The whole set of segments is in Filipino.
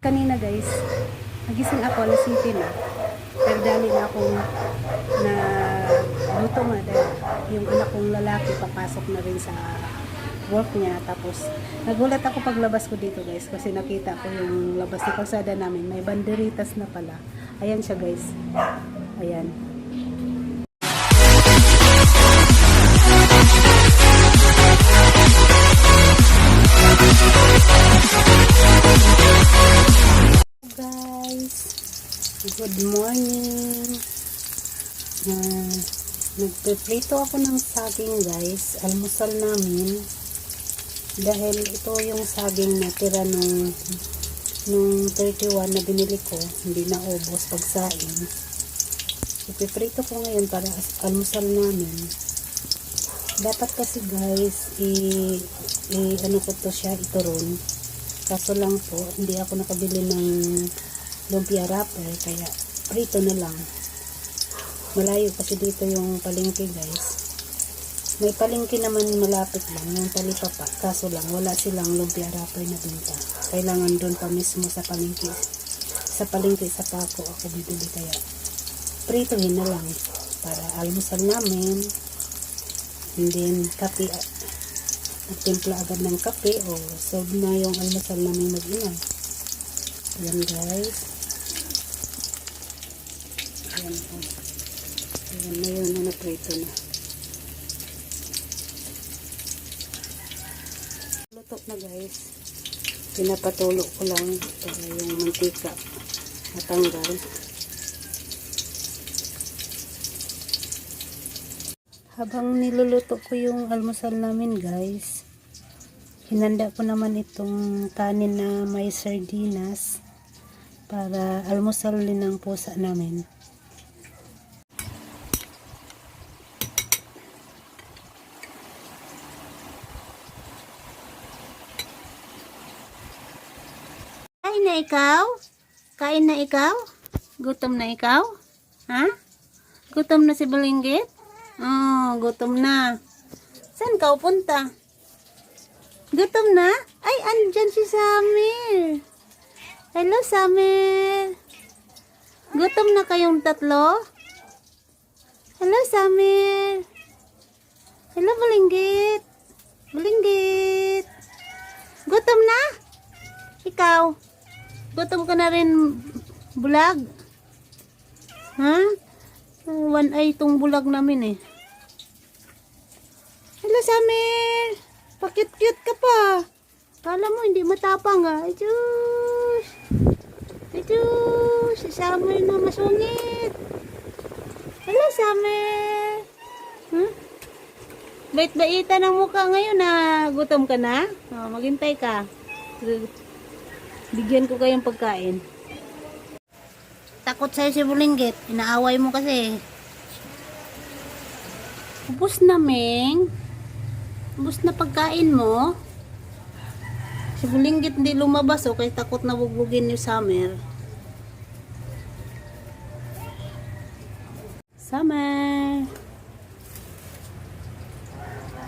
Kanina guys, nagising ako, alas 7 na. Pero dali na akong na luto nga dahil yung anak kong lalaki papasok na rin sa work niya. Tapos nagulat ako paglabas ko dito guys kasi nakita ko yung labas ng kalsada namin. May banderitas na pala. Ayan siya guys. Ayan. Good morning. Uh, nagpiprito ako ng saging guys. Almusal namin. Dahil ito yung saging na tira nung nung 31 na binili ko. Hindi na ubos pagsain. Ipiprito ko ngayon para almusal namin. Dapat kasi guys i, i ano ko to siya ituron. Kaso lang po, hindi ako nakabili ng lumpia wrapper, kaya prito na lang. Malayo kasi dito yung palengke guys. May palengke naman malapit lang, yung talipapa. Kaso lang, wala silang lumpia wrapper na binta. Kailangan doon pa mismo sa palengke. Sa palengke sa pako ako bibili kaya pritohin na lang para almusal namin. And then, kape nagtimpla agad ng kape o solve na yung almusal namin mag-ina. Ayan guys. Ayan po. Ayan na yun, na. Luto na guys. Pinapatulo ko lang para yung mantika matanggal. Habang niluluto ko yung almusal namin guys, hinanda ko naman itong kanin na may sardinas para almusal din ng pusa namin. Kain na ikaw? Kain na ikaw? Gutom na ikaw? Ha? Gutom na si Balinggit? Oh, gutom na. Saan ka punta? Gutom na? Ay, andyan si Samir. Hello, Samir. Gutom na kayong tatlo? Hello, Samir. Hello, Balinggit. Balinggit. Gutom na? Ikaw? Gutom ka na rin, bulag? Ha? One eye itong bulag namin eh. Hello, Samir! Pakit-cute ka pa. Kala mo, hindi matapang ah. Ay, Diyos! Ay, Diyos! Si Samir na masungit. Hello, Samir! Huh? Bait-baita ng mukha ngayon na gutom ka na. Oh, maghintay ka. Bigyan ko kayong pagkain. Takot sa'yo si Bulinggit. Inaaway mo kasi. Ubus na, Meng. Ubus na pagkain mo. Si Bulinggit hindi lumabas, o kaya takot na bugbugin ni Summer. Summer!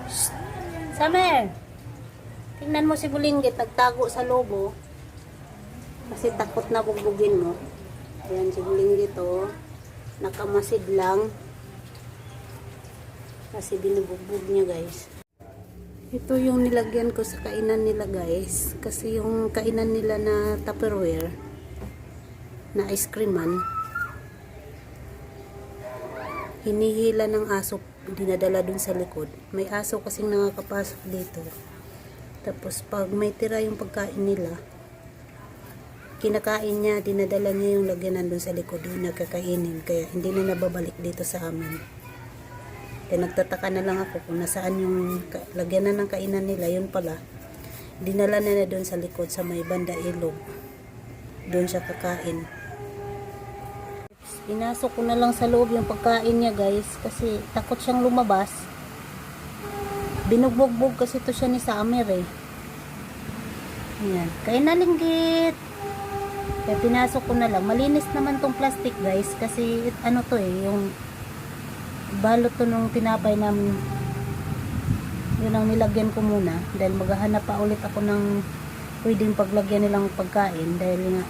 Shh! Summer! Tingnan mo si Bulinggit, nagtago sa lobo. Kasi takot na bugbugin mo. Ayan si oh. Nakamasid lang. Kasi binubugbog niya guys. Ito yung nilagyan ko sa kainan nila guys. Kasi yung kainan nila na tupperware na ice creaman hinihila ng aso dinadala dun sa likod. May aso kasing nakakapasok dito. Tapos pag may tira yung pagkain nila, kinakain niya, dinadala niya yung lagyanan doon sa likod, yung nagkakainin. Kaya hindi na nababalik dito sa amin. Kaya nagtataka na lang ako kung nasaan yung lagyanan ng kainan nila, yun pala. Dinala na na doon sa likod, sa may banda ilog. Doon siya kakain. Inasok ko na lang sa loob yung pagkain niya guys, kasi takot siyang lumabas. Binugbog-bog kasi to siya ni Summer eh. Ayan. Kain na. Kaya pinasok ko na lang. Malinis naman tong plastic guys. Kasi ano to eh. Yung balot to nung tinapay namin. Yun ang nilagyan ko muna. Dahil maghahanap pa ulit ako ng pwedeng paglagyan nilang pagkain dahil nga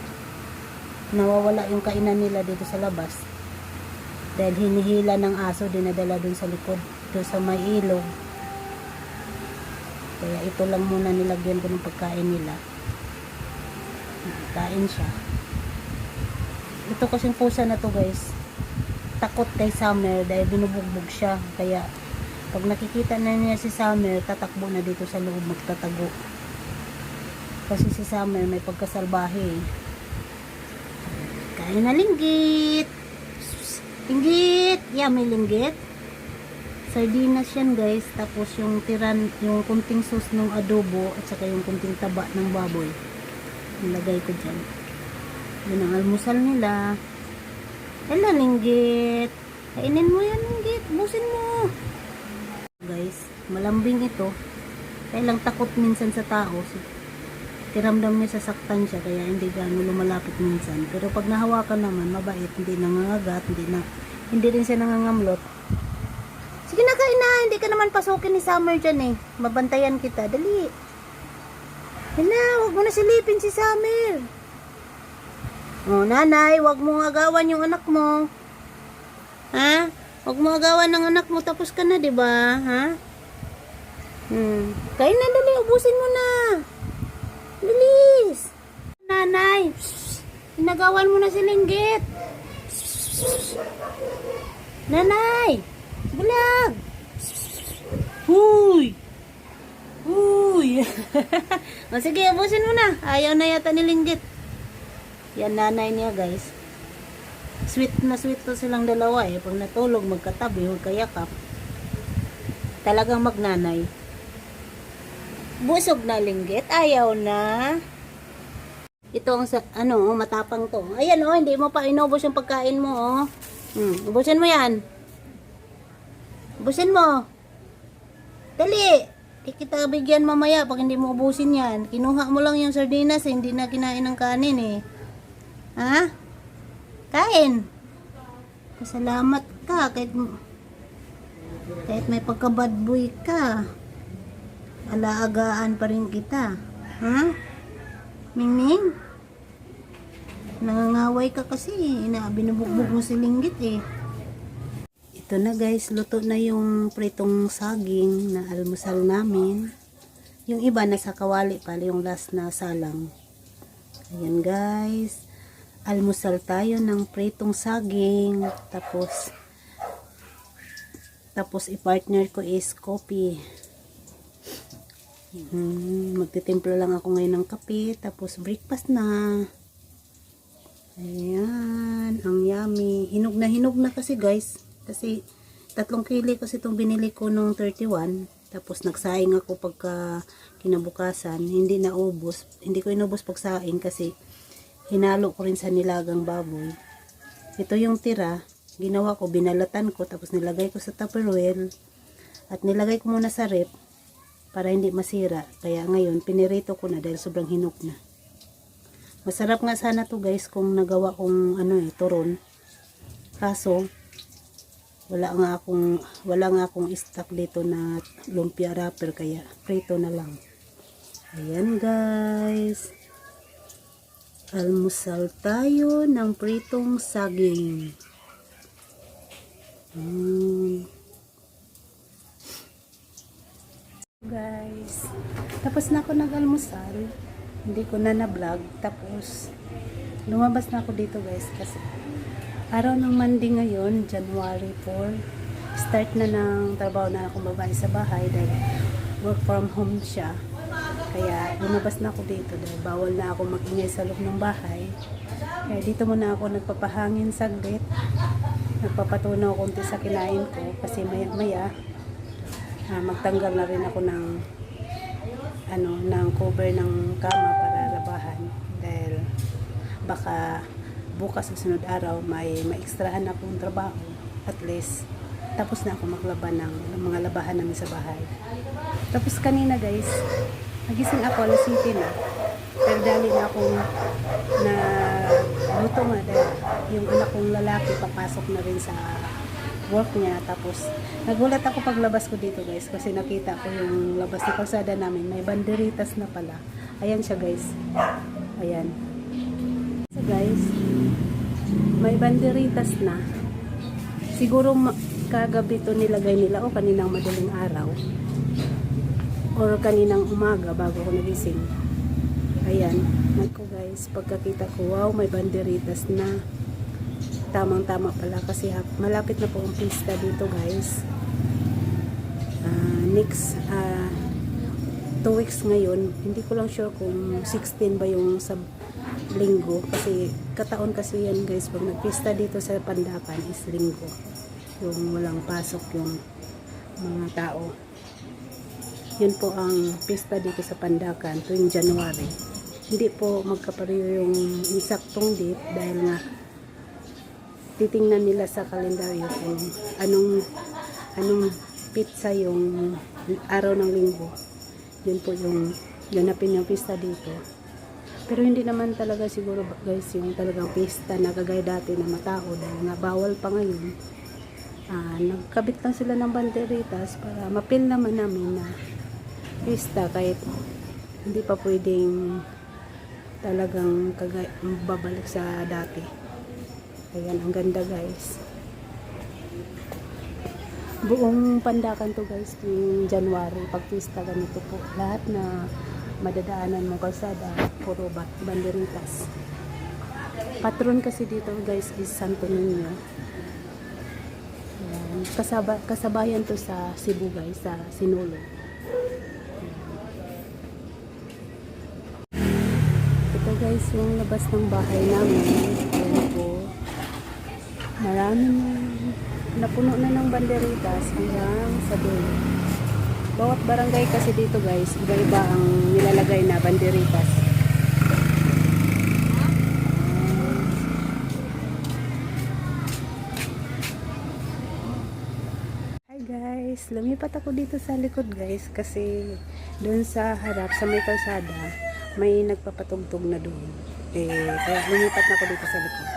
nawawala yung kainan nila dito sa labas. Dahil hinihila ng aso, dinadala dun sa likod, dun sa may ilog. Kaya ito lang muna nilagyan ko ng pagkain nila. Kain siya. Ito kasing pusa na to guys. Takot kay Summer dahil binubugbog siya. Kaya pag nakikita na niya si Summer, tatakbo na dito sa loob magtatago. Kasi si Summer may pagkasalbahe. Kain na linggit. Linggit. Yeah, may linggit. Sardinas yan guys. Tapos yung tiran, yung kunting sauce ng adobo at saka yung kunting taba ng baboy. Nilagay ko dyan. Yun ang almusal nila. Hello, linggit. Kainin mo yan, linggit. Busin mo. Guys, malambing ito. Kaya lang takot minsan sa tao. Tiramdam niya sasaktan siya kaya hindi gano'n lumalapit minsan. Pero pag nahawakan naman, mabait, hindi nangangagat, hindi na hindi rin siya nangangamlot. Sige na kain na, hindi ka naman pasukin ni Summer dyan eh. Mabantayan kita, dali. Hala, huwag mo na silipin si Summer. Oh, nanay, huwag mo agawan yung anak mo. Ha? Huwag mo agawan ng anak mo, tapos ka na, di ba? Ha? Hmm. Kain na, dali, ubusin mo na. Bilis! Nanay! Inagawan mo na si Linggit! Nanay! Bulag! Huy! Huy! o sige, ubusin mo na. Ayaw na yata ni Linggit. Yan nanay niya guys. Sweet na sweet to silang dalawa eh. Pag natulog, magkatabi, huwag kayakap. Talagang magnanay. Busog na linggit. Ayaw na. Ito ang sa, ano, oh, matapang to. Ayan oh, hindi mo pa inubos yung pagkain mo oh. Hmm, ubusin mo yan. Ubusin mo. Dali. Di kita bigyan mamaya pag hindi mo ubusin yan. Kinuha mo lang yung sardinas, eh, hindi na kinain ng kanin eh. Ha? Kain. Pasalamat ka kahit kahit may pagka-bad boy ka alaagaan pa rin kita. Ha? Mingming? Nangangaway ka kasi. Ina, binubugbog mo si Linggit eh. Ito na guys, luto na yung pritong saging na almusal namin. Yung iba nasa kawali pa, yung last na salang. Ayan guys. Almusal tayo ng pritong saging. Tapos, tapos i-partner ko is coffee. Hmm, magtitimpla lang ako ngayon ng kape, tapos breakfast na. Ayan, ang yummy. Hinog na hinog na kasi guys. Kasi tatlong kili kasi itong binili ko nung 31. Tapos nagsaing ako pagka kinabukasan. Hindi na ubos. Hindi ko inubos pagsaing kasi hinalo ko rin sa nilagang baboy. Ito yung tira. Ginawa ko, binalatan ko, tapos nilagay ko sa tupperware. At nilagay ko muna sa rep para hindi masira. Kaya ngayon, pinirito ko na dahil sobrang hinog na. Masarap nga sana to guys kung nagawa kong ano eh, turon. Kaso, wala nga akong, wala nga akong stock dito na lumpia wrapper kaya prito na lang. Ayan guys. Almusal tayo ng pritong saging. Mm. Guys, tapos na ako nag-almusal. Hindi ko na na-vlog. Tapos, lumabas na ako dito guys kasi araw ng Monday ngayon, January 4. Start na ng trabaho na akong babae sa bahay dahil work from home siya. Kaya lumabas na ako dito dahil bawal na ako magingay sa loob ng bahay. Kaya dito muna ako nagpapahangin saglit. Nagpapatunaw konti sa kinain ko kasi maya maya ah, magtanggal na rin ako ng ano ng cover ng kama para labahan dahil baka bukas sa sunod araw may maekstrahan akong trabaho. At least tapos na ako maglaba ng, ng mga labahan namin sa bahay. Tapos kanina guys nagising ako alas 7 na. Pero dali na akong na luto nga dahil yung anak kong lalaki papasok na rin sa work niya. Tapos nagulat ako paglabas ko dito guys kasi nakita ko yung labas ng kalsada namin may banderitas na pala. Ayan siya guys. Ayan. So guys, may banderitas na. Siguro kagabi to nilagay nila o kaninang madaling araw. Or kaninang umaga bago ko nagising. Ayan. Nagko guys, pagkakita ko, wow, may banderitas na. Tamang tama pala kasi malapit na po ang pista dito guys. Ah, next, ah, two weeks ngayon, hindi ko lang sure kung 16 ba yung sa linggo. Kasi kataon kasi yan guys, pag nagpista dito sa Pandakan is linggo. Yung walang pasok yung mga tao. Yun po ang pista dito sa Pandakan tuwing January. Hindi po magkapareho yung insaktong date dahil nga titingnan nila sa kalendaryo kung anong anong pizza yung araw ng linggo. Yun po yung ganapin yung pista dito. Pero hindi naman talaga siguro guys yung talagang pista na kagaya dati na matao dahil nga bawal pa ngayon. Ah, nagkabit lang sila ng banderitas para mapil naman namin na pista kahit hindi pa pwedeng talagang kagaya, babalik sa dati. Ayan, ang ganda guys. Buong pandakan to guys, tuwing January, pag pista ganito po. Lahat na madadaanan mo kalsada, puro ba- banderitas. Patron kasi dito guys is Santo Niño. Ayan. Kasaba, kasabayan to sa Cebu guys, sa Sinulog. Ito guys, yung labas ng bahay namin. Ayan po. Marami na. Napuno na ng banderitas hanggang sa dulo. Bawat barangay kasi dito guys, iba-iba ang nilalagay na banderitas. Hi guys, lumipat ako dito sa likod guys kasi doon sa harap sa may kalsada may nagpapatugtog na doon. Eh, kaya lumipat na ako dito sa likod.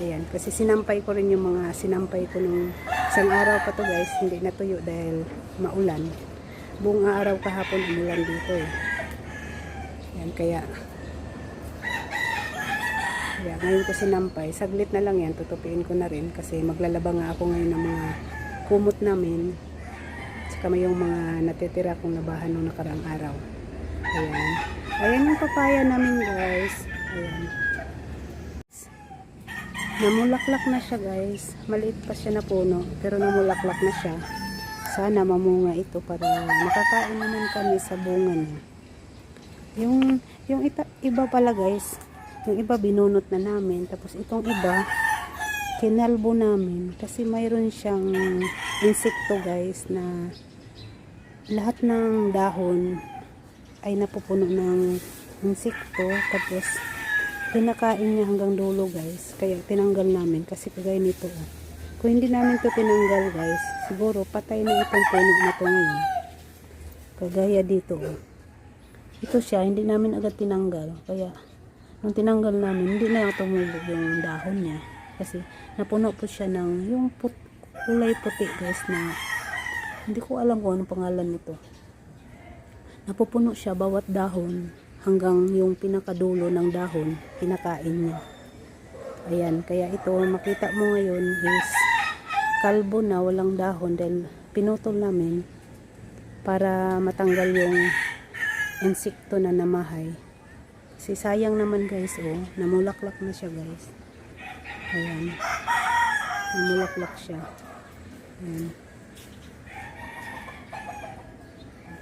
Ayan, kasi sinampay ko rin yung mga sinampay ko nung isang araw pa to guys, hindi natuyo dahil maulan. Buong araw kahapon umulan dito eh. Ayan, kaya kaya ngayon ko sinampay, saglit na lang yan, tutupiin ko na rin kasi maglalaba nga ako ngayon ng mga kumot namin saka may yung mga natitira kong labahan nung nakarang araw. Ayan. Ayan yung papaya namin guys. Ayan. Namulaklak na siya guys. Maliit pa siya na puno. Pero namulaklak na siya. Sana mamunga ito para makakain naman kami sa bunga niya. Yung, yung ita, iba pala guys. Yung iba binunot na namin. Tapos itong iba, kinalbo namin. Kasi mayroon siyang insekto guys na lahat ng dahon ay napupuno ng insekto. Tapos pinakain niya hanggang dulo guys. Kaya tinanggal namin kasi kagaya nito oh. kung hindi namin to tinanggal guys siguro patay na itong puno na to ngayon. Kagaya dito oh. ito siya hindi namin agad tinanggal. Kaya nung tinanggal namin hindi na tumulog yung dahon niya. Kasi napuno po siya ng yung put, kulay puti guys na hindi ko alam kung anong pangalan nito. Napupuno siya bawat dahon hanggang yung pinakadulo ng dahon, pinakain niya. Ayan, kaya ito, makita mo ngayon is kalbo na, walang dahon dahil pinutol namin para matanggal yung insekto na namahay. Kasi sayang naman guys, oh, namulaklak na siya guys. Ayan. Namulaklak siya. Ayan.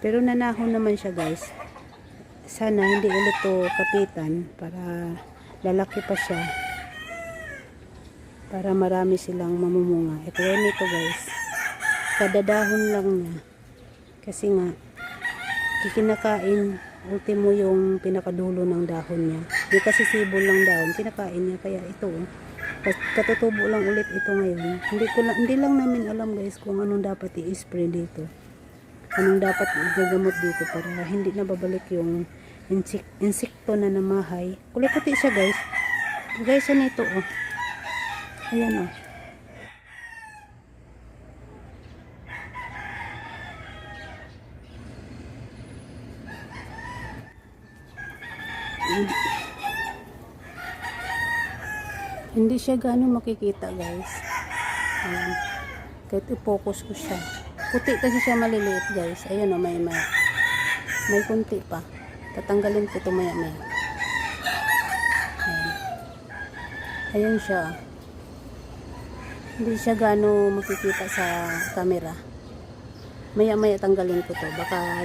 Pero nanahon naman siya guys sana hindi ulit to kapitan para lalaki pa siya. Para marami silang mamumunga. Ito yan ito guys. Kada dahon lang na kasi nga kikinakain ultimo yung pinakadulo ng dahon niya. Di kasi sibol lang dahon kinakain niya. Kaya ito oh, katutubo lang ulit ito ngayon. Hindi ko lang hindi lang namin alam guys kung anong dapat i-spray dito anong dapat igagamot dito para hindi na babalik yung insik insekto na namahay. Kulay siya guys. Guys, ano ito oh. Ayan oh. Hindi, hindi siya gaano makikita guys. Ayan. Kahit i-focus ko siya. Puti kasi siya maliliit guys. Ayun o, may, may, may kunti pa. Tatanggalin ko ito maya maya. Ayan siya. Hindi siya gaano makikita sa camera. Maya maya tanggalin ko to. Baka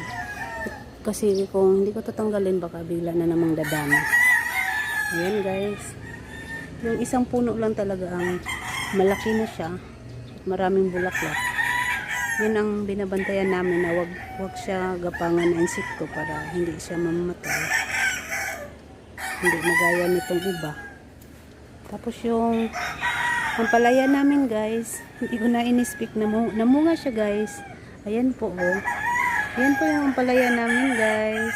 kasi kung hindi ko tatanggalin baka bigla na namang dadami. Ayan guys. Yung isang puno lang talaga ang malaki na siya. Maraming bulaklak. Yun ang binabantayan namin na wag, wag siya gapangan ng insekto para hindi siya mamamatay. Hindi magaya nitong iba. Tapos yung ang palaya namin guys, hindi ko na in-speak na mu- namunga siya guys. Ayan po oh. Ayan po yung palaya namin guys.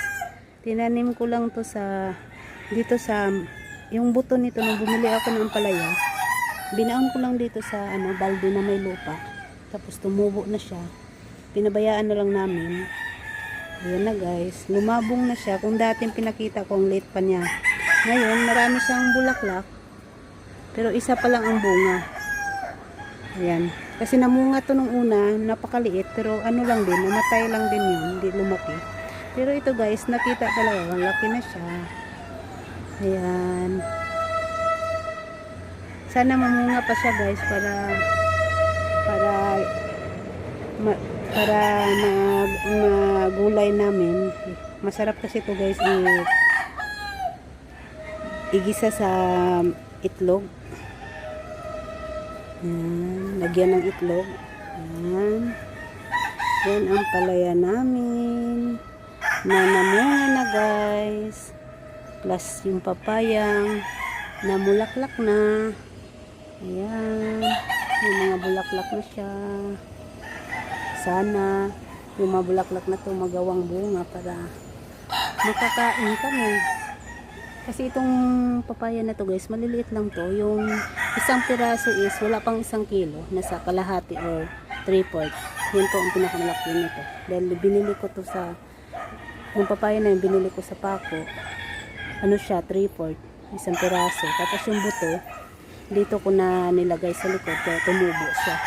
Tinanim ko lang to sa dito sa yung buto nito nung bumili ako ng palaya. Binaon ko lang dito sa ano balde na may lupa. Tapos tumubo na siya. Pinabayaan na lang namin. Ayan na guys. Lumabong na siya. Kung dating pinakita ko ang late pa niya. Ngayon, marami siyang bulaklak. Pero isa pa lang ang bunga. Ayan. Kasi namunga to nung una, napakaliit. Pero ano lang din, namatay lang din yun. Hindi lumaki. Pero ito guys, nakita talaga. Ang laki na siya. Ayan. Sana mamunga pa siya guys para para ma, para mag, magulay namin. Masarap kasi ito guys i, igisa sa itlog. Yan, lagyan ng itlog. Yan. Yan ang palaya namin. Na namunga na guys. Plus yung papayang namulaklak na. Ayan. Yung mga bulaklak na siya. Sana yung mga bulaklak na to magawang bunga para makakain kami. Kasi itong papaya na to guys, maliliit lang to. Yung isang piraso is wala pang isang kilo. Nasa kalahati or 3 fourth. Yan po ang pinakamalaki nito. Dahil binili ko to sa yung papaya na yun, binili ko sa Paco. Ano siya, 3 fourth. Isang piraso. Tapos yung buto, dito ko na nilagay sa likod kaya tumubo siya.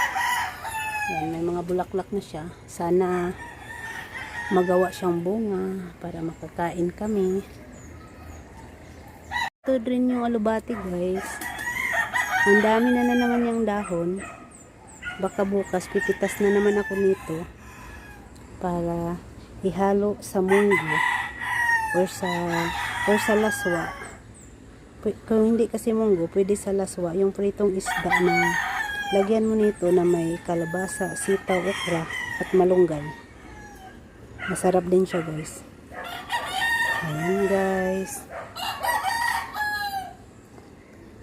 Yan, may mga bulaklak na siya. Sana magawa siyang bunga para makakain kami. Ito rin yung alubati guys. Ang dami na na naman yung dahon. Baka bukas pipitas na naman ako nito para ihalo sa munggo or sa or sa laswa. Kung hindi kasi munggo, pwede sa laswa, yung pritong isda na lagyan mo nito na may kalabasa, sitaw, okra at malunggay. Masarap din siya guys. Ayan guys.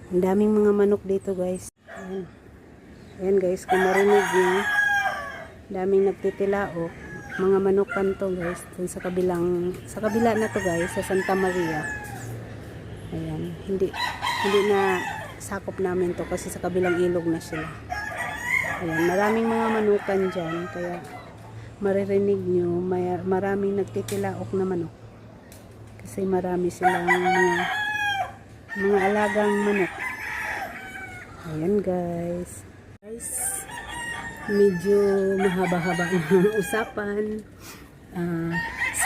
Ang daming mga manok dito guys. Ayan. Ayan guys, kung marinig nyo, daming nagtitilaok. Mga manukan to guys. Dun sa kabilang, sa kabila na to guys, sa Santa Maria. Ayan, hindi, hindi na sakop namin to kasi sa kabilang ilog na sila. Ayan, maraming mga manukan dyan, kaya maririnig nyo, may, maraming nagtitilaok na manok. Kasi marami silang mga mga alagang manok. Ayan guys. Guys, medyo mahaba-haba ang usapan. Ah,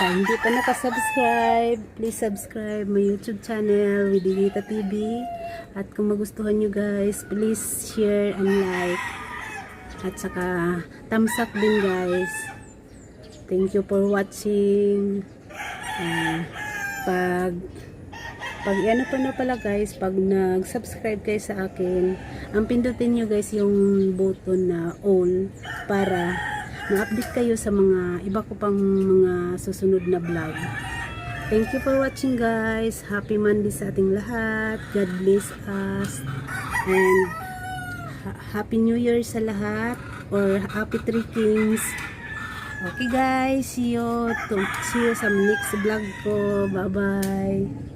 sa hindi pa nakasubscribe, please subscribe my YouTube channel, Widilita TV. At kung magustuhan nyo guys, please share and like. At saka thumbs up din guys. Thank you for watching. Ah, pag pag ano pa na pala guys, pag nag-subscribe kayo sa akin, ang pindutin nyo guys yung button na all para ma-update kayo sa mga iba ko pang mga susunod na vlog. Thank you for watching guys. Happy Monday sa ating lahat. God bless us. And ha- Happy New Year sa lahat or Happy Three Kings. Okay guys, see you, to, see you sa next vlog ko. Bye-bye.